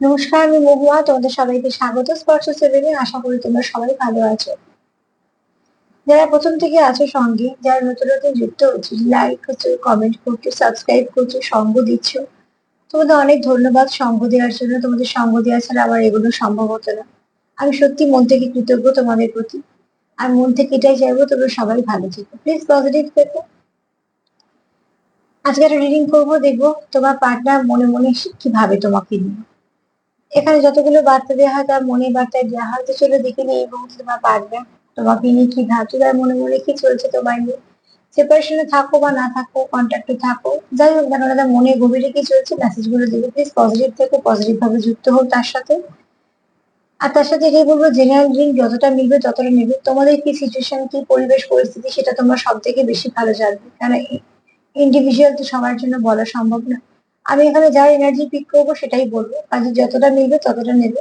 নমস্কার, আমি মহুয়া, তোমাদের সবাইকে স্বাগত। স্পর্শ সেভেনে আশা করি তোমরা সবাই ভালো আছো। যারা প্রথম থেকে আছো সঙ্গে, যারা নতুন নতুন যুক্ত হচ্ছে লাইক করছ কমেন্ট করছ সাবস্ক্রাইব করছ, সঙ্গ দিচ্ছ, তোমাদের অনেক ধন্যবাদ সঙ্গ দেওয়ার জন্য। তোমাদের সঙ্গ দেওয়া ছাড়া আমার এগুলো সম্ভব হতো না। আমি সত্যি মন থেকে কৃতজ্ঞ তোমাদের প্রতি। আর মন থেকে এটাই চাইব, তোমরা সবাই ভালো থেকো। প্লিজ পজিটিভ থেকো। আজকে একটা রিডিং করব, দেখব তোমার পার্টনার মনে মনে কি ভাবে তোমাকে নিয়ে এখানে যতগুলো বার্তা দেওয়া হয়, তার মনে বার্তায় দেওয়া হয়। তো চলো দেখে নিই এই মুহূর্তে তোমার পার্টনার তোমাকে নিয়ে কি ভাবছ? তার মনে মনে কি চলছে তোমার নিয়ে? সেপারেশনে থাকো বা না থাকো কন্ট্যাক্টে থাকো। যাই হোক না তার মনে গভীরে কি চলছে? মেসেজগুলো দেবে প্লিজ পজিটিভ থেকে পজিটিভ ভাবে যুক্ত হোক তার সাথে। আর তার সাথে এটাই বলব? জেনারেল ড্রিঙ্ক যতটা মিলবে, ততটা নেবে তোমাদের কি সিচুয়েশন কি পরিবেশ, পরিস্থিতি, সেটা তোমরা সব থেকে বেশি ভালো জানবে। কারণ ইন্ডিভিজুয়াল তো সবার জন্য বলা সম্ভব না। আমি এখানে যা এনার্জি পিক করব সেটাই বলব। কাজে যতটা মিলবে ততটা নেবে।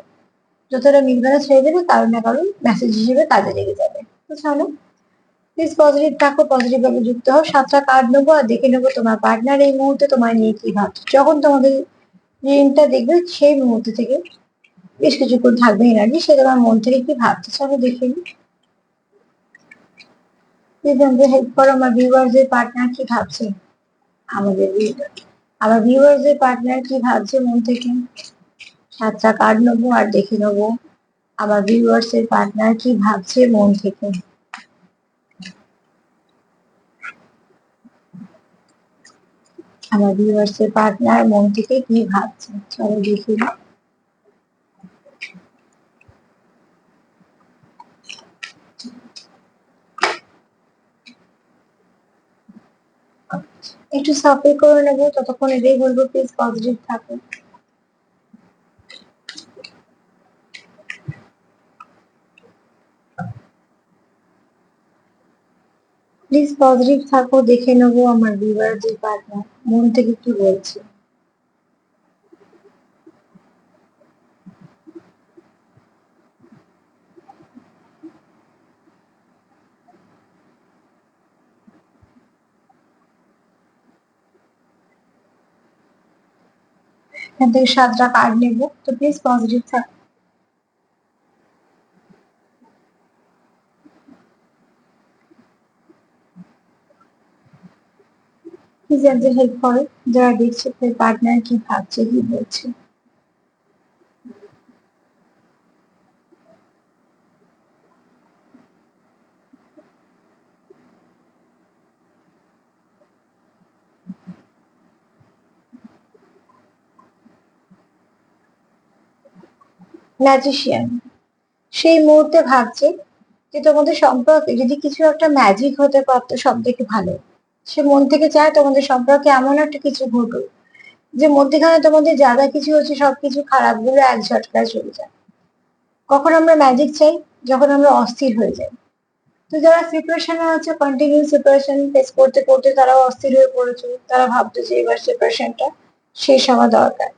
যতটা মিলবে না ছেড়ে দেবে, কারণ না কারণ মেসেজ হিসেবে কাজে লেগে যাবে। চলো প্লিজ পজিটিভ থাকো পজিটিভ ভাবে যুক্ত হও। সাতটা কার্ড নেব আর দেখে নেব তোমার পার্টনার এই মুহূর্তে তোমার নিয়ে কি ভাবছে যখন তোমাদের রিডিংটা দেখবে সেই মুহূর্ত থেকে বেশ কিছুক্ষণ থাকবে এনার্জি সে তোমার মন থেকে কি ভাবছে চলো দেখে নি। হেল্প করো, আমার ভিউয়ার্সদের পার্টনার কি ভাবছে? আমাদের ভিউয়ার আমার ভিউয়ার্সদের পার্টনার কি ভাবছে মন থেকে? সাতটা কার্ড নেব আর দেখে নেব। আমার ভিউয়ার্স এর পার্টনার কি ভাবছে মন থেকে? আমার ভিউয়ার্স এর পার্টনার মন থেকে কি ভাবছে? চলো দেখি। একটু সাফে করে নেব, ততক্ষণ এটাই বলব প্লিজ পজিটিভ থাকো। প্লিজ পজিটিভ থাকো, দেখে নেব আমার ভিউয়ার যে পার্টনার মন থেকে কি বলছে। এখান থেকে সাতটা কার্ড নেব। তো প্লিজ পজিটিভ থাক। একজন হেল্প করে, যারা দেখছে, তাদের পার্টনার কি ভাবছে, কি বলছে। ম্যাজিশিয়ান সেই মুহূর্তে ভাবছে যে তোমাদের সম্পর্কে যদি কিছু একটা ম্যাজিক হতে পারতো সব থেকে ভালো। সে মন থেকে চায় তোমাদের সম্পর্কে এমন একটা কিছু ঘটুক, যে মধ্যেখানে তোমাদের যা যা কিছু হচ্ছে সবকিছু খারাপগুলো এক ঝটকায় চলে যায়। কখন আমরা ম্যাজিক চাই? যখন আমরা অস্থির হয়ে যাই। তো যারা প্রিপারেশনে আছে কন্টিনিউ প্রিপারেশন ফেস করতে করতে তারাও অস্থির হয়ে পড়েছে। তারা ভাবতো যে এবার প্রিপারেশনটা শেষ হওয়া দরকার।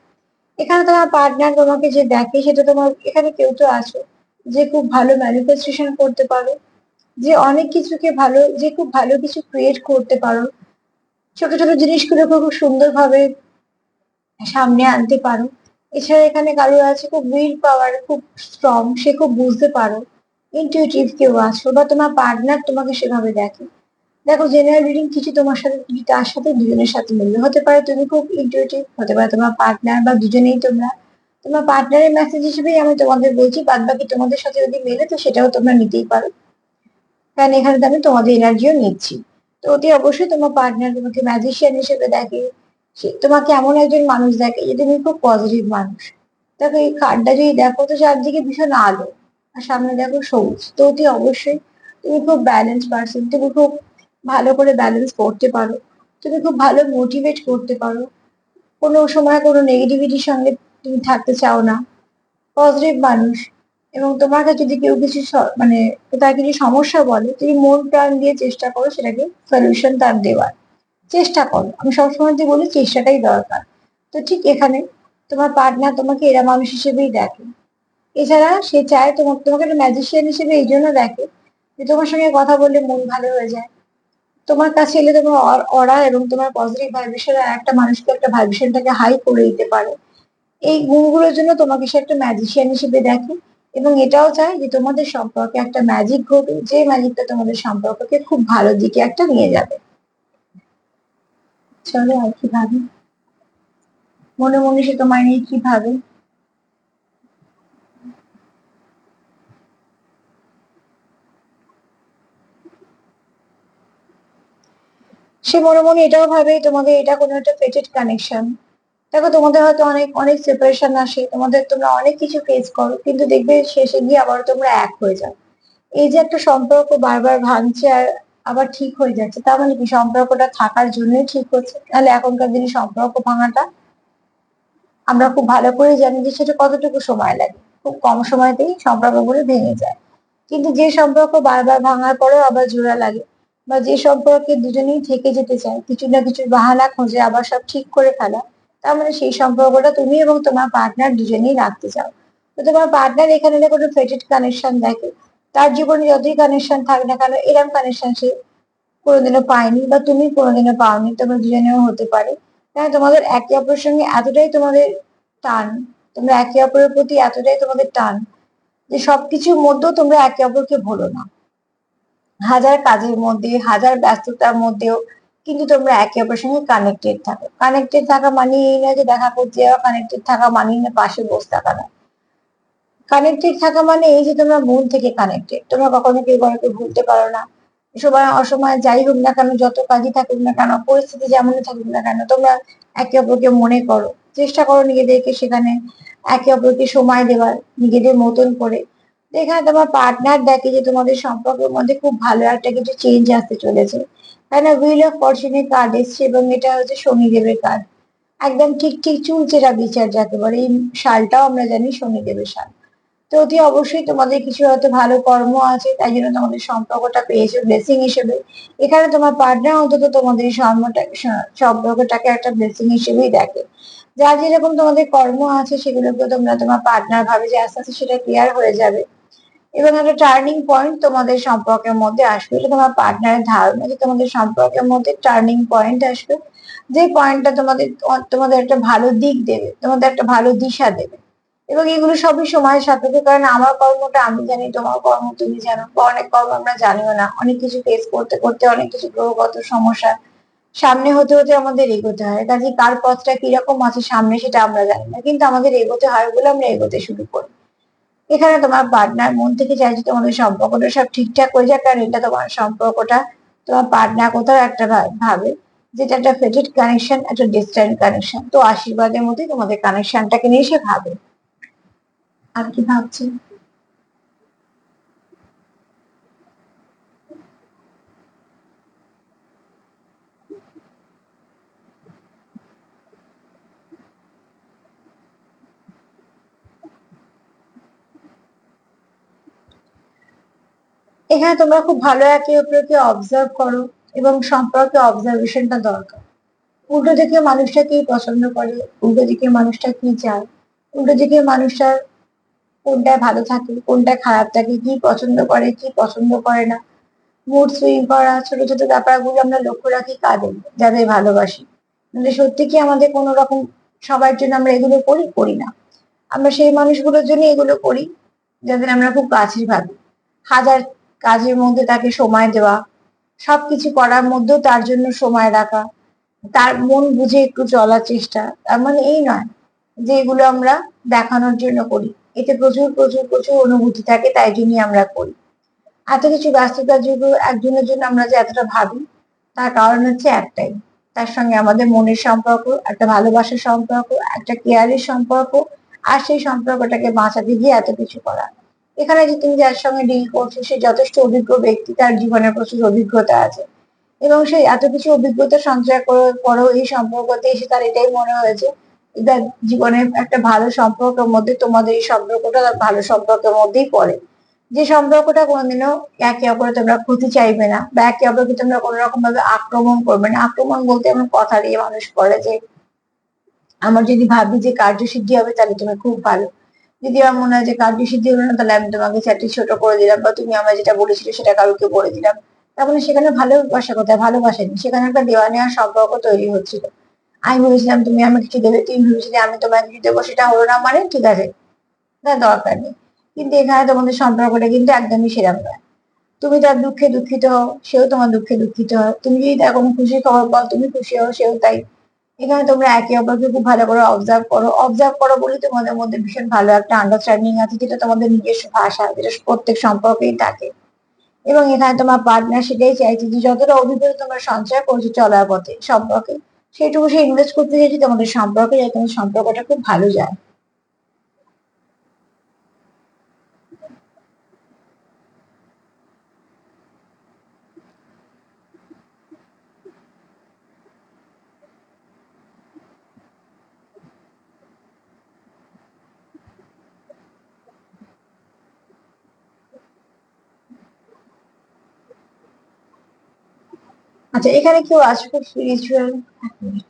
এখানে তোমার পার্টনার তোমাকে যে দেখে সেটা তোমার, এখানে কেউ তো আছো যে খুব ভালো ম্যানিফেস্টেশন করতে পারো, যে অনেক কিছুকে ভালো, যে খুব ভালো কিছু ক্রিয়েট করতে পারো, ছোট ছোট জিনিসগুলোকে খুব সুন্দরভাবে সামনে আনতে পারো। এছাড়া এখানে কারও আছে খুব উইল পাওয়ার খুব স্ট্রং সে খুব বুঝতে পারো ইনটিউটিভ কেউ আছো, বা তোমার পার্টনার তোমাকে সেভাবে দেখে। দেখো জেনারেল রিডিং কিছু তোমার সাথে, তার সাথে দুজনের সাথে মিলবে। হতে পারে তুমি খুব ইনটিউটিভ হতে পারে তোমার পার্টনার বা দুজনেই তোমরা। তোমার পার্টনারের মেসেজ হিসেবেই আমি তোমাদের বলছি বাদ বাকি তোমাদের সাথে যদি মেলে, তো সেটাও তোমরা নিতেই পারো। কারণ এখানে আমি তোমাদের এনার্জিও নিচ্ছি। তো অতি অবশ্যই তোমার পার্টনার তোমাকে ম্যাজিশিয়ান হিসেবে দেখে, সে তোমাকে এমন একজন মানুষ দেখে যে তুমি খুব পজিটিভ মানুষ। দেখো, এই কার্ডটা যদি দেখো, তো চারদিকে ভীষণ আলো, আর সামনে দেখো সবুজ। তো অতি অবশ্যই তুমি খুব ব্যালেন্স পারসন তুমি খুব ভালো করে ব্যালেন্স করতে পারো। তুমি খুব ভালো মোটিভেট করতে পারো। কোনো সময় কোনো নেগেটিভিটির সঙ্গে তুমি থাকতে চাও না। পজিটিভ মানুষ। এবং তোমার কাছে যদি কেউ কিছু মানে তার কিছু সমস্যা বলে, তুমি মন প্রাণ দিয়ে চেষ্টা করো সেটাকে সলিউশন তার দেওয়ার। চেষ্টা করো। আমি সবসময় যে বলি চেষ্টাটাই দরকার। তো ঠিক এখানে তোমার পার্টনার তোমাকে এরা মানুষ হিসেবেই দেখে। এছাড়া সে চায় তোমার তোমাকে একটা ম্যাজিশিয়ান হিসেবে এই জন্য দেখে যে তোমার সঙ্গে কথা বললে মন ভালো হয়ে যায়। তোমার কাছে এলে তোমার অরা এবং তোমার পজিটিভ ভাইব্রেশন একটা মানুষকে একটা ভাইব্রেশনটাকে হাই করে দিতে পারে। এই গুণগুলোর জন্য তোমাকে সে একটা ম্যাজিশিয়ান হিসেবে দেখে এবং এটাও চায় যে তোমাদের সম্পর্কে একটা ম্যাজিক ঘটুক, যে ম্যাজিকটা তোমাদের সম্পর্ককে খুব ভালো দিকে একটা নিয়ে যাবে। চলো আর কি ভাবে? মনে মনে সে তোমায় নিয়ে কি ভাবে? সে মনে মনে এটাও ভাবে, তোমাদের এটা কোনো একটা ফেটেড কানেকশন দেখো, তোমাদের হয়তো অনেক অনেক সেপারেশন আসে, তোমাদের তোমরা অনেক কিছু ফেস করো, কিন্তু দেখবে শেষে গিয়ে আবার তোমরা এক হয়ে যাও। এই যে একটা সম্পর্ক বারবার ভাঙছে আর আবার ঠিক হয়ে যাচ্ছে, তার মানে কি? সম্পর্কটা থাকার জন্যই ঠিক হচ্ছে। তাহলে এখনকার দিনে সম্পর্ক ভাঙাটা আমরা খুব ভালো করে জানি যে সেটা কতটুকু সময় লাগে। খুব কম সময়তেই সম্পর্কগুলো ভেঙে যায়। কিন্তু যে সম্পর্ক বারবার ভাঙার পরেও আবার জোড়া লাগে বা যে সম্পর্কে দুজনেই থেকে যেতে চায়, কিছু না কিছু বাহানা খোঁজে আবার সব ঠিক করে ফেলা, তার মানে সেই সম্পর্কটা তুমি এবং তোমার পার্টনার দুজনেই রাখতে চাও। তো তোমার পার্টনার এখানে কোনো ফেটেড কানেকশন দেখে, তার জীবনে যতই কানেকশন থাক না কেন, এরম কানেকশন সে কোনোদিনও পায়নি বা তুমি কোনোদিনও পাওনি, তোমরা দুজনেও হতে পারে। কারণ তোমাদের একে অপরের সঙ্গে এতটাই তোমাদের টান, তোমরা একে অপরের প্রতি এতটাই তোমাদের টান, যে সবকিছুর মধ্যেও তোমরা একে অপরকে ভুলো না। হাজার কাজের মধ্যে, হাজার ব্যস্ততার মধ্যেও কিন্তু তোমরা একে অপরের সঙ্গে কানেক্টেড থাকো। কানেক্টেড থাকা মানে এই না যে দেখা করতে যাওয়া কানেক্টেড থাকা মানে না পাশে বসে থাকা না কানেক্টেড থাকা মানে এই যে তোমরা মন থেকে কানেক্টেড তোমরা কখনো কেউ কাউকে ভুলতে পারো না। সবাই অসময় যাই হোক না কেন, যত কাজই থাকুক না কেন, পরিস্থিতি যেমনই থাকুক না কেন, তোমরা একে অপরকে মনে করো। চেষ্টা করো নিজেদেরকে সেখানে একে অপরকে সময় দেওয়ার নিজেদের মতন করে। এখানে তোমার পার্টনার দেখে যে তোমাদের সম্পর্কের মধ্যে খুব ভালো একটা কিছু চেঞ্জ আসতে চলেছে। তাই না? হুইল অফ ফরচুনের কার্ড এসছে এবং এটা হচ্ছে শনিদেবের কার্ড একদম ঠিক ঠিক চুলচেরা বিচার যাকে বলে। এই শালটাও আমরা জানি শনিদেবের শাল। তো অতি অবশ্যই তোমাদের কিছু হয়তো ভালো কর্ম আছে, তাই জন্য তোমাদের সম্পর্কটা পেয়েছ ব্লেসিং হিসেবে। এখানে তোমার পার্টনার অন্তত তোমাদের সম্পর্কটাকে সম্পর্কটাকে একটা ব্লেসিং হিসেবেই দেখে। যার যেরকম তোমাদের কর্ম আছে সেগুলোকে তোমরা তোমার পার্টনার ভাবে যে আস্তে আস্তে সেটা ক্লিয়ার হয়ে যাবে। এবং একটা টার্নিং পয়েন্ট তোমাদের সম্পর্কের মধ্যে আসবে। এটা তোমার পার্টনারের ধারণা যে তোমাদের সম্পর্কের মধ্যে টার্নিং পয়েন্ট আসবে। যে পয়েন্টটা তোমাদের তোমাদের একটা ভালো দিক দেবে, তোমাদের একটা ভালো দিশা দেবে। এবং এগুলো সবই সময়ের সাপেক্ষে, কারণ আমার কর্মটা আমি জানি, তোমার কর্ম তুমি জানো। বা অনেক কর্ম আমরা জানিও না। অনেক কিছু ফেস করতে করতে অনেক কিছু গ্রহগত সমস্যা সামনে হতে হতে আমাদের এগোতে হয়। কাজে কার পথটা কীরকম আছে সামনে সেটা আমরা জানি না। কিন্তু আমাদের এগোতে হয় বলে আমরা এগোতে শুরু করি। এখানে তোমার পার্টনার মন থেকে চাইছে তোমাদের সম্পর্কটা সব ঠিকঠাক হয়ে যাক কারণ এটা তোমার সম্পর্কটা তোমার পার্টনার কোথাও একটা ভাবে যেটা একটা ফেটেড কানেকশন একটা ডিস্ট্যান্ট কানেকশন তো আশীর্বাদের মধ্যে তোমাদের কানেকশনটাকে নিয়ে সে ভাবে। আর কি ভাবছেন এখানে তোমরা খুব ভালো একে অপরকে অবজার্ভ করো এবং সম্পর্কে অবজারভেশনটা দরকার। উল্টো দিকে মানুষটা কি পছন্দ করে, উল্টো দিকে মানুষটা কি চায়, উল্টো দিকে মানুষটার কোনটায় ভালো থাকে, কোনটায় খারাপ থাকে, কি পছন্দ করে, কি পছন্দ করে না। মুড সুইং করা, ছোট ছোট ব্যাপারগুলো আমরা লক্ষ্য রাখি কাদের যাদের ভালোবাসি। মানে সত্যি কি আমাদের কোনো রকম সবার জন্য আমরা এগুলো করি? করি না। আমরা সেই মানুষগুলোর জন্য এগুলো করি, যাদের আমরা খুব কাছের ভাবি। হাজার কাজের মধ্যে তাকে সময় দেওয়া, সবকিছু করার মধ্যেও তার জন্য সময় রাখা, তার মন বুঝে একটু চলার চেষ্টা, তার মানে এই নয় যে এগুলো আমরা দেখানোর জন্য করি। এতে প্রচুর প্রচুর প্রচুর অনুভূতি থাকে, তাই জন্যই আমরা করি। এত কিছু ব্যস্ততার যুগ, একজনের জন্য আমরা যে এতটা ভাবি, তার কারণ হচ্ছে একটাই। তার সঙ্গে আমাদের মনের সম্পর্ক, একটা ভালোবাসার সম্পর্ক, একটা কেয়ারের সম্পর্ক, আর সেই সম্পর্কটাকে বাঁচাতে গিয়ে এত কিছু করা। এখানে যে তুমি যার সঙ্গে ডিল করছ, সে যথেষ্ট অভিজ্ঞ ব্যক্তি, তার জীবনে প্রচুর অভিজ্ঞতা আছে। এবং সে এত কিছু অভিজ্ঞতা সঞ্চয় করার পরেও এই সম্পর্কতে এসে তার এটাই মনে হয়েছে এটা জীবনের একটা ভালো সম্পর্কের মধ্যে তোমাদের এই সম্পর্কটা ভালো সম্পর্কের মধ্যেই পড়ে। যে সম্পর্কটা কোনোদিনও একে অপরে তোমরা ক্ষতি চাইবে না বা একে অপরকে তোমরা কোনো রকম ভাবে আক্রমণ করবে না। আক্রমণ বলতে এমন কথা দিয়ে মানুষ করে যে, আমার যদি ভাবি যে কার্যসিদ্ধি হবে, তাহলে তুমি খুব ভালো। যদি আমার মনে হয় যে কার্যসিদ্ধি হলো না, তাহলে আমি তোমাকে চারটি ছোট করে দিলাম বা তুমি আমার যেটা বলেছিলে সেটা কারোকে বলে দিলাম। মানে সেখানে ভালোবাসা কোথায়? ভালোবাসেনি। সেখানে একটা দেওয়া নেওয়ার সম্পর্ক তৈরি হচ্ছিল। আমি ভেবেছিলাম তুমি আমাকে কিছু দেবে, তুমি ভেবেছিলে আমি তোমাকে কিছু দেবো, সেটা হলো না মানে ঠিক আছে না দরকার নেই। কিন্তু এখানে তোমাদের সম্পর্কটা কিন্তু একদমই সেরকম নয়। তুমি তার দুঃখে দুঃখিত হও, সেও তোমার দুঃখে দুঃখিত হয়। তুমি যদি তার কোনো খুশি খবর পাও, তুমি খুশি হও, সেও তাই এখানে তোমরা একে অপরকে খুব ভালো করে অবজার্ভ করো। অবজার্ভ করো বলে তোমাদের মধ্যে ভীষণ ভালো একটা আন্ডারস্ট্যান্ডিং আছে, যেটা তোমাদের নিজস্ব ভাষা, যেটা প্রত্যেক সম্পর্কেই থাকে। এবং এখানে তোমার পার্টনার সেটাই চাইছে যে যতটা অভিজ্ঞতা তোমরা সঞ্চয় করছ চলার পথে সম্পর্কে সেটুকু সে ইনভেস্ট করতে চাইছে তোমাদের সম্পর্কে, যাতে তোমাদের সম্পর্কটা খুব ভালো যায়। আচ্ছা এখানে কেউ আছে খুব স্পিরিচুয়াল এক মিনিট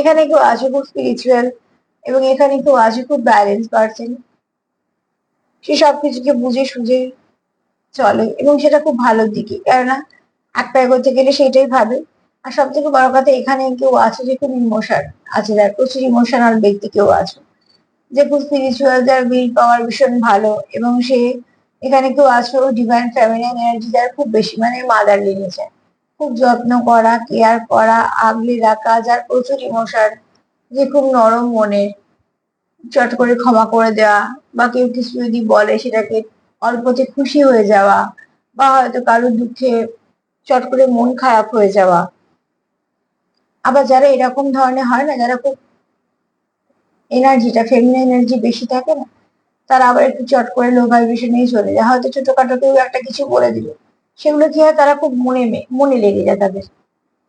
এখানে কেউ আছে খুব স্পিরিচুয়াল এবং এখানে কেউ আছে খুব ব্যালেন্স পারসন সে সবকিছুকে বুঝে সুঝে চলে, এবং সেটা খুব ভালোর দিকে। কেননা একটা এগোতে গেলে সেটাই ভাবে। আর সব থেকে বড় কথা, এখানে কেউ আছে যে খুব ইমোশন আছে, যার প্রচুর ইমোশনাল ব্যক্তি কেউ আছে। যে খুব স্পিরিচুয়াল যার উইল পাওয়ার ভীষণ ভালো, এবং সে এখানে কেউ আছে ডিভাইন ফ্যামিলিয়ান এনার্জি যার খুব বেশি মানে মাদারলি নেচার খুব যত্ন করা কেয়ার করা, আগলে রাখা, যার প্রচুর ইমোশন যে খুব নরম মনে, চট করে ক্ষমা করে দেওয়া, বা কেউ কিছু যদি বলে সেটাকে অল্পতে খুশি হয়ে যাওয়া, বা হয়তো কারোর দুঃখে চট করে মন খারাপ হয়ে যাওয়া। আবার যারা এরকম ধরনের হয় না, যারা খুব এনার্জিটা ফেমিনা এনার্জি বেশি থাকে না তারা আবার একটু চট করে লো ভাইব্রেশনেই চলে যায়। হয়তো ছোটখাটো কেউ একটা কিছু বলে দিল। সেগুলো কি হয়, তারা খুব মনে মনে লেগে যায় তাদের।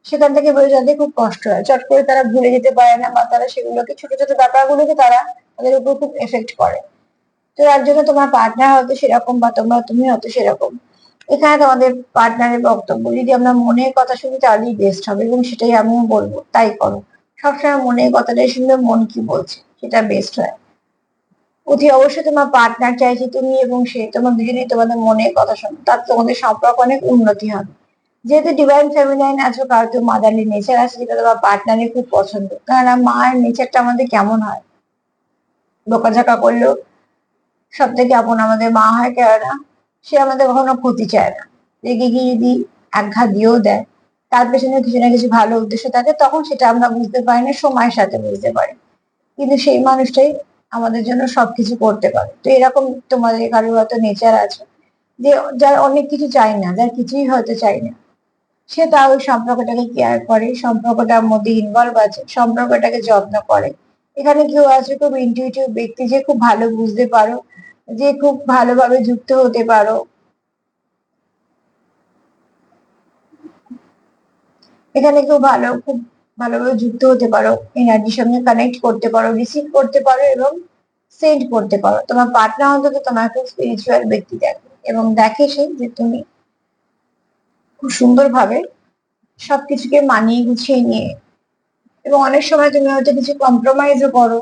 সেখান থেকে যাদের খুব কষ্ট হয়। চট করে তারা ভুলে যেতে পারে না বা তারা সেগুলোকে, ছোট ছোট ব্যাপারগুলোকে তারা তাদের উপর খুব এফেক্ট করে। তো তার জন্য তোমার পার্টনার হয়তো সেরকম বা তোমরা, তুমি হয়তো সেরকম। এখানে তোমাদের পার্টনারের বক্তব্য যদি আমরা মনের কথা শুনি, তাহলেই বেস্ট হবে এবং সেটাই আমিও বলব, তাই করো। সবসময় মনের কথাটাই শুনলে মন কি বলছে, সেটা বেস্ট হয়। অতি অবশ্যই তোমার পার্টনার চাইছে তুমি এবং সে, তোমার দুজনেই তোমাদের মনের কথা শোনো। তার তোমাদের সম্পর্ক অনেক উন্নতি হবে। যেহেতু ডিভাইন ফ্যামিলাইন আছো, কারও তো মাদারলি নেচার আছে যেটা তোমার পার্টনারের খুব পছন্দ। কারণ মায়ের নেচারটা আমাদের কেমন হয়? বোকাঝাকা করলেও সব থেকে আপন আমাদের মা হয়, কেননা সে আমাদের কখনো ক্ষতি চায় না। রেগে গিয়ে যদি একঘাত দিয়েও দেয়, তার পেছনে কিছু না কিছু ভালো উদ্দেশ্য থাকে, তখন সেটা আমরা বুঝতে পারি না, সময়ের সাথে বুঝতে পারি। কিন্তু সেই মানুষটাই আমাদের জন্য সবকিছু করতে পারে। তো এরকম তোমাদের কারোর হয়তো নেচার আছে যে যার অনেক কিছু চাই না, যার কিছুই হয়তো চাই না, সে তাও ওই সম্পর্কটাকে কেয়ার করে, সম্পর্কটার মধ্যে ইনভলভ আছে, সম্পর্কটাকে যত্ন করে। এখানে কেউ আছে খুব ইন্টিউটিভ ব্যক্তি, যে খুব ভালো বুঝতে পারো, যে খুব ভালোভাবে যুক্ত হতে পারো। এখানে কেউ ভালো, খুব ভালোভাবে যুক্ত হতে পারো এনার্জির সঙ্গে কানেক্ট করতে পারো রিসিভ করতে পারো এবং সেন্ড করতে পারো। তোমার পার্টনার অন্তত খুব স্পিরিচুয়াল ব্যক্তি দেখে এবং দেখে সে যে তুমি খুব সুন্দরভাবে সবকিছুকে মানিয়ে গুছিয়ে নিয়ে এবং অনেক সময় তুমি হয়তো কিছু কম্প্রোমাইজও করো।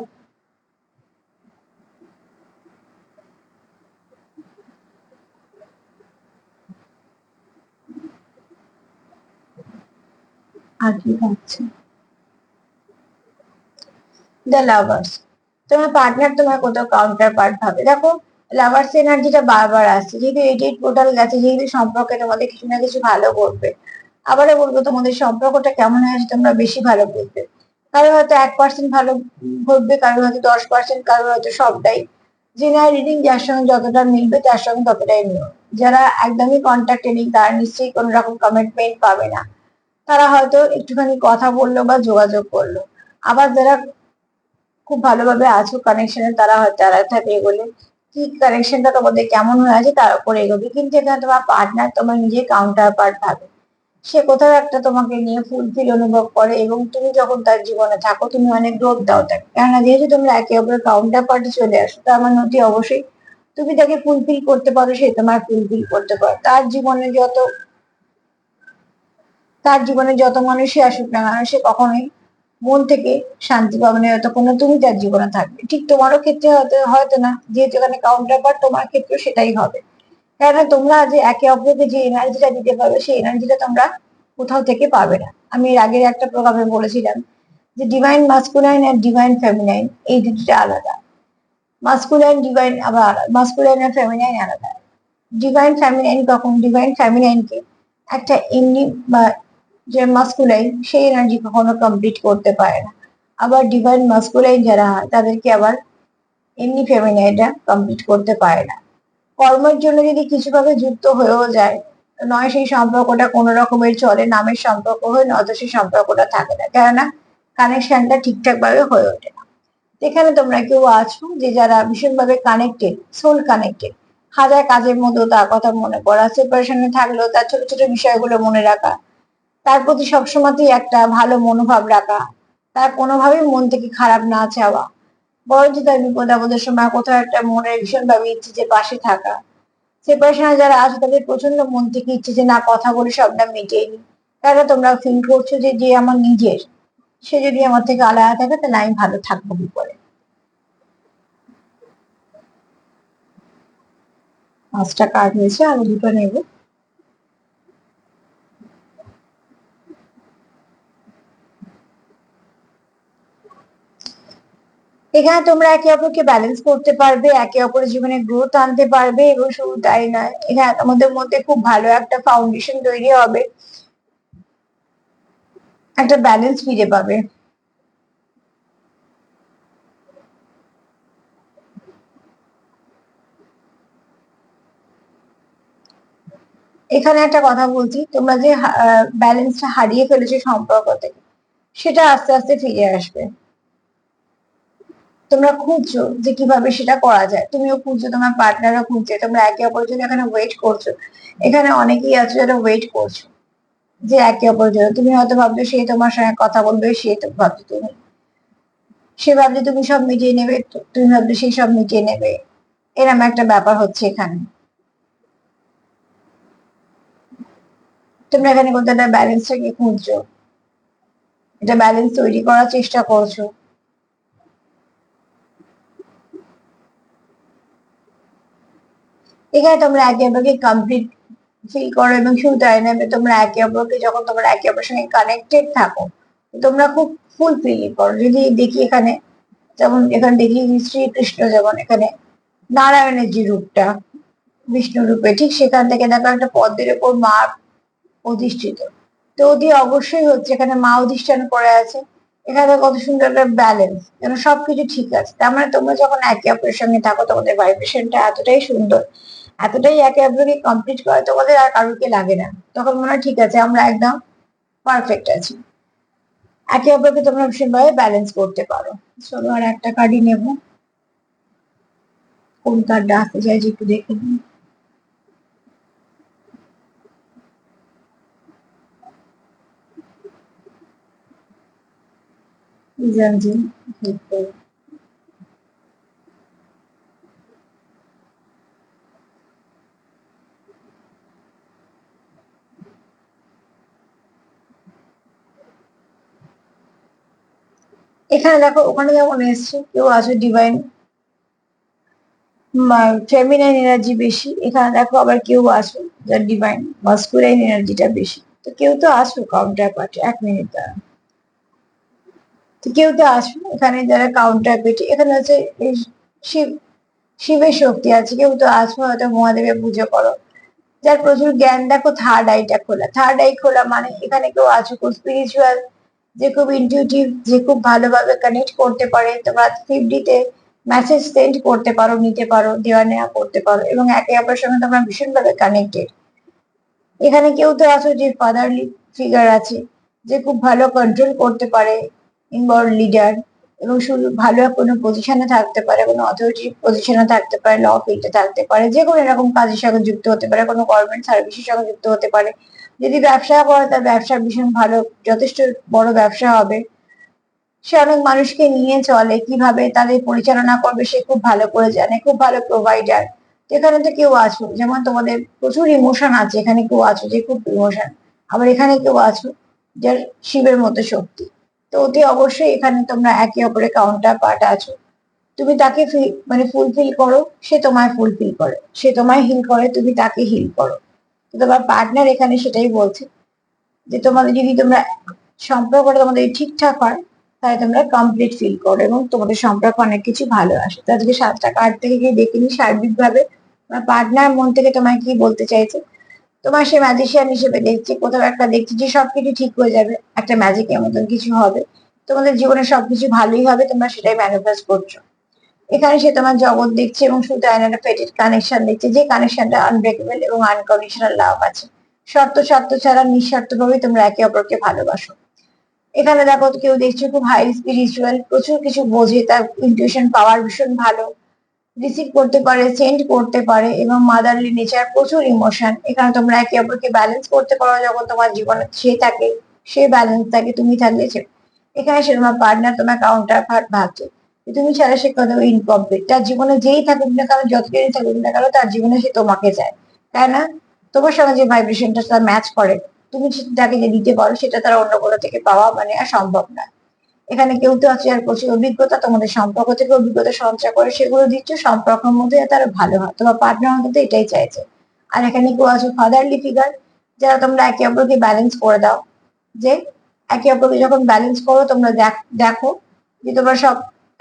কি থাকছে দ্য লাভার্স তোমার পার্টনার তোমার কোথাও কাউন্টার পার্ট ভাবে। দেখো লাভার্স এনার্জিটা বারবার আসছে। যেহেতু এইট এইট পোর্টাল গেছে, যেহেতু সম্পর্কে তোমাদের কিছু না কিছু ভালো করবে আবারও বলব তোমাদের সম্পর্কটা কেমন হয়েছে তোমরা বেশি ভালো বুঝবে কারও হয়তো এক পার্সেন্ট ভালো ঘটবে কারও হয়তো দশ পার্সেন্ট কারও হয়তো সবটাই। জেনারেল রিডিং যার সঙ্গে যতটা মিলবে, তার সঙ্গে ততটাই নিও যারা একদমই কন্ট্যাক্টে নেই, তারা নিশ্চয়ই কোনো রকম কমিটমেন্ট পাবে না। তারা হয়তো একটুখানি কথা বলল বা যোগাযোগ করল। আবার যারা খুব ভালোভাবে আছো। কানেকশনে তারা হয়তো তারা থাকে এগোলে। কি কানেকশনটা তোমাদের কেমন হয়ে আছে তার উপরে এগোবে। কিন্তু এখানে তোমার পার্টনার তোমার নিজের কাউন্টার পার্ট ভাবে। সে কোথাও একটা তোমাকে নিয়ে ফুলফিল অনুভব করে এবং তুমি যখন তার জীবনে থাকো, তুমি অনেক গ্রোথ দাও তাকে। কেননা যেহেতু তোমরা একে অপরের কাউন্টার পার্টে চলে আসো তো আমার নতি অবশ্যই তুমি তাকে ফুলফিল করতে পারো, সে তোমার ফুলফিল করতে পারো। তার জীবনে যত, তার জীবনে যত মানুষই আসুক না সে কখনোই মন থেকে শান্তি পাবে না, হয়তো কোনো তুমি তার জীবনে থাকবে। ঠিক তোমারও ক্ষেত্রে হয়তো হয়তো না, যেহেতু এখানে কাউন্টার পার্ট তোমার ক্ষেত্রে সেটাই হবে। কেননা তোমরা যে একে অপরকে যে এনার্জিটা দিতে পারবে, সেই এনার্জিটা তোমরা কোথাও থেকে পাবে না। আমি এর আগের একটা প্রোগ্রামে বলেছিলাম যে ডিভাইন মাস্কুলাইন আর ডিভাইন ফেমিনাইন এই দুটোটা আলাদা। মাস্কুলাইন ডিভাইন আবার আলাদা। মাস্কুলাইন আর ফেমিনাইন আলাদা। ডিভাইন ফেমিনাইন কখন? ডিভাইন ফেমিনাইনকে একটা এমনি বা যে মাস্কুলাইন সেই এনার্জি কখনো কমপ্লিট করতে পারে না। আবার ডিভাইন মাস্কুলাইন যারা হয় তাদেরকে আবার এমনি ফেমিনাইনটা কমপ্লিট করতে পারে না। কর্মের জন্য যদি কিছুভাবে যুক্ত হয়েও যায়, নয় সেই সম্পর্কটা কোনো রকমের চলে, নামের সম্পর্ক হয়ে, নয়তো সেই সম্পর্কটা থাকে না। কেননা কানেকশনটা ঠিকঠাক ভাবে হয়ে ওঠে না। এখানে তোমরা কেউ আছো যে যারা ভীষণভাবে কানেক্টেড সোল কানেক্টেড হাজার কাজের মধ্যেও তার কথা মনে করা সেপারেশনে থাকলেও তার ছোট ছোট বিষয়গুলো মনে রাখা। তার প্রতি সবসময়তেই একটা ভালো মনোভাব রাখা, তার কোনোভাবেই মন থেকে খারাপ না চাওয়া। বরঞ্চ তার বিপদ আপদের সময় কোথাও একটা মনের ভীষণভাবে ইচ্ছে যে পাশে থাকা। সেপারেশনে যারা আছে তাদের প্রচণ্ড মন থেকে ইচ্ছে যে না কথা বলে সবটা মিটিয়ে নি। তারা তোমরা ফিল করছ যে যে আমার নিজের? সে যদি আমার থেকে আলাদা থাকে, তাহলে আমি ভালো থাকব কি করে? পাঁচটা কার্ড হয়েছে আরও দুটো নেব। এখানে তোমরা একে অপরকে ব্যালেন্স করতে পারবে, একে অপরের জীবনে গ্রোথ আনতে পারবে এবং শুধু তাই নয়, এখানে তোমাদের মধ্যে খুব ভালো একটা ফাউন্ডেশন তৈরি হবে। একটা ব্যালেন্স ফিরে পাবে। এখানে একটা কথা বলছি, তোমরা যে ব্যালেন্সটা হারিয়ে ফেলেছো সম্পর্ক থেকে, সেটা আস্তে আস্তে ফিরে আসবে। তোমরা খুঁজছো যে কীভাবে সেটা করা যায়। তুমিও খুঁজছো, তোমার পার্টনারও খুঁজছে, তোমরা একে অপরের জন্য এখানে ওয়েট করছ। এখানে অনেকেই আছে যারা ওয়েট করছ যে একে অপরের জন্য। তুমি হয়তো ভাবছ সে তোমার সঙ্গে কথা বলবে, সে তো ভাবছ তুমি। সে ভাবছে তুমি সব মিটিয়ে নেবে তুমি ভাবছ সে সব মিটিয়ে নেবে। এরম একটা ব্যাপার হচ্ছে এখানে। তোমরা এখানে কোথাও একটা ব্যালেন্সটাকে খুঁজছো। এটা ব্যালেন্স তৈরি করার চেষ্টা করছ। এখানে তোমরা একে অপরকে কমপ্লিট ফিল করো এবং শুধু তাই না তোমরা একে অপরকে যখন তোমরা একে অপরের সঙ্গে কানেক্টেড থাকো, তোমরা খুব ফুল ফিল করো। যদি দেখি এখানে, যেমন এখানে দেখি শ্রীকৃষ্ণ যেমন এখানে নারায়ণের যে রূপটা, বিষ্ণু রূপে, ঠিক সেখান থেকে দেখো একটা পদ্মের ওপর মা অধিষ্ঠিত। তো অতি অবশ্যই হচ্ছে এখানে মা অধিষ্ঠান করে আছে। এখানে কত সুন্দর একটা ব্যালেন্স যেন সবকিছু ঠিক আছে। তার মানে তোমরা যখন একে অপরের সঙ্গে থাকো, তোমাদের ভাইব্রেশনটা এতটাই সুন্দর এতটাই একে অপরকে কমপ্লিট করে তোমাদের আর কারোকে লাগে না। তখন মনে হয় ঠিক আছে, আমরা একদম পারফেক্ট আছি। একে অপরকে তোমরা ভীষণভাবে ব্যালেন্স করতে পারো। চলো আর একটা কার্ডই নেব। কোন কার্ডটা আসতে চাইছি একটু দেখে নিই। জানছেন এখানে দেখো, ওখানে যেমন এসছে, কেউ আছে ডিভাইন ফেমিনাইন এনার্জি বেশি। এখানে দেখো আবার কেউ আসো যার ডিভাইন মাস্কুলাইন এনার্জিটা বেশি। তো কেউ তো আসো কাউন্টার পার্টি এক মিনিট দাঁড়া তো কেউ তো আসো এখানে যারা কাউন্টার পেটি এখানে হচ্ছে শিব, শিবের শক্তি আছে, কেউ তো আসো হয়তো মহাদেবের পুজো করো। যার প্রচুর জ্ঞান, দেখো থার্ড আইটা খোলা। থার্ড আই খোলা মানে এখানে কেউ আছো স্পিরিচুয়াল যে খুব ইনটিউটিভ যে খুব ভালোভাবে কানেক্ট করতে পারে, তোমরা ফিফটিতে মেসেজ সেন্ড করতে পারো, নিতে পারো, দেওয়া নেওয়া করতে পারো এবং একে অপরের সঙ্গে তোমরা ভীষণভাবে কানেক্টেড এখানে কেউ তো আছো যে ফাদারলি ফিগার আছে, যে খুব ভালো কন্ট্রোল করতে পারে ইনবর্ড লিডার এবং শুধু ভালো কোনো পজিশনে থাকতে পারে, কোনো অথরিটি পজিশনে থাকতে পারে ল ফিল্ডে থাকতে পারে, যে কোনো এরকম কাজের সঙ্গে যুক্ত হতে পারে, কোনো গভর্নমেন্ট সার্ভিসের সঙ্গে যুক্ত হতে পারে যদি ব্যবসা করে, তার ব্যবসা ভীষণ ভালো, যথেষ্ট বড় ব্যবসা হবে। সে অনেক মানুষকে নিয়ে চলে, কীভাবে তাদের পরিচালনা করবে সে খুব ভালো করে জানে, খুব ভালো প্রোভাইডার এখানে তো কেউ আছো, যেমন তোমাদের প্রচুর ইমোশন আছে, এখানে কেউ আছো যে খুব ইমোশন আবার এখানে কেউ আছো যার শিবের মতো শক্তি। তো অতি অবশ্যই এখানে তোমরা একে অপরের কাউন্টার পার্ট আছো। তুমি তাকে মানে ফুলফিল করো, সে তোমায় ফুলফিল করে, সে তোমায় হিল করে, তুমি তাকে হিল করো। তোমার পার্টনার এখানে সেটাই বলছে যে তোমাদের যদি তোমরা সম্পর্কটা তোমাদের ঠিকঠাক হয়, তাহলে তোমরা কমপ্লিট ফিল করো এবং তোমাদের সম্পর্ক অনেক কিছু ভালো আসে। তো আজকে সাতটা কার্ড থেকে গিয়ে দেখে নি সার্বিকভাবে। তোমার পার্টনার মন থেকে তোমায় কি বলতে চাইছে? তোমার সে ম্যাজিশিয়ান হিসেবে দেখছি, কোথাও একটা দেখছি যে সবকিছু ঠিক হয়ে যাবে, একটা ম্যাজিকের মতন কিছু হবে। তোমাদের জীবনে সবকিছু ভালোই হবে, তোমরা সেটাই ম্যানিফেস্ট করছ। এখানে সে তোমার জগৎ দেখছে এবং শুধু আয়নাটা পেটের কানেকশন দেখছে, যে কানেকশনটা আনব্রেকেবল এবং আনকন্ডিশনাল লাভ আছে। শর্ত শর্ত ছাড়া নিঃশর্তভাবে তোমরা একে অপরকে ভালোবাসো। এখানে দেখো কেউ দেখছ খুব হাই স্পিরিচুয়াল প্রচুর কিছু বোঝে, তার ইনটিউশন পাওয়ার ভীষণ ভালো রিসিভ করতে পারে সেন্ড করতে পারে এবং মাদারলি নেচার প্রচুর ইমোশন এখানে তোমরা একে অপরকে ব্যালেন্স করতে পারো যখন তোমার জীবনে সে থাকে, সে ব্যালেন্স থাকে, তুমি থাকলে এখানে সে তোমার পার্টনার তোমার কাউন্টার পার্ট ভাবছে তুমি ছাড়া সে কত ইনকমপ্লিট তার জীবনে যেই থাকুক না কেন, যতদিনই থাকুক না কেন, তার জীবনে সে তোমাকে চায়। তাই না? তোমার সঙ্গে যে ভাইব্রেশনটা তার ম্যাচ করে, তুমি তাকে যে দিতে পারো, সেটা তার অন্য কোনো থেকে পাওয়া মানে আর সম্ভব না। এখানে কেউ তো আছে আর প্রচুর অভিজ্ঞতা, তোমাদের সম্পর্ক থেকে অভিজ্ঞতা সঞ্চয় করে, সেগুলো দিচ্ছ, সম্পর্কের মধ্যে যাতে আরও ভালো হয়। তোমার পার্টনার মধ্যে এটাই চাইছে। আর এখানে কেউ আছে ফাদারলি ফিগার যারা তোমরা একে অপরকে ব্যালেন্স করে দাও। যে একে অপরকে যখন ব্যালেন্স করো, তোমরা দেখো যে তোমরা সব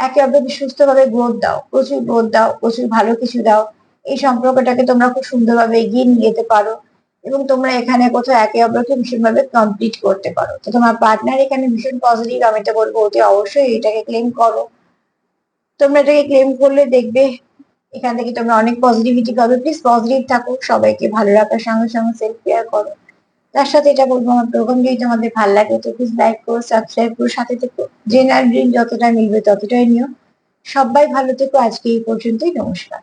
একে অপরকে সুস্থভাবে গ্রোথ দাও, প্রচুর গ্রোথ দাও, প্রচুর ভালো কিছু দাও। এই সম্পর্কটাকে তোমরা খুব সুন্দরভাবে এগিয়ে নিয়ে যেতে পারো এবং তোমরা এখানে কোথাও একে অপরকে ভীষণভাবে কমপ্লিট করতে পারো। তো তোমার পার্টনার এখানে ভীষণ পজিটিভ আমি তো বলব অতি অবশ্যই এটাকে ক্লেম করো। তোমরা এটাকে ক্লেম করলে দেখবে এখান থেকে তোমরা অনেক পজিটিভিটি পাবে। প্লিজ পজিটিভ থাকো, সবাইকে ভালো রাখার সঙ্গে সঙ্গে সেলফ কেয়ার করো। তার সাথে এটা বলব আমার প্রোগ্রাম যদি তোমাদের ভালো লাগে, তো প্লিজ লাইক করো সাবস্ক্রাইব করো, সাথে থেকো। জেনারেল ড্রিম যতটা মিলবে ততটাই নিও। সবাই ভালো থেকো, আজকে এই পর্যন্তই, নমস্কার।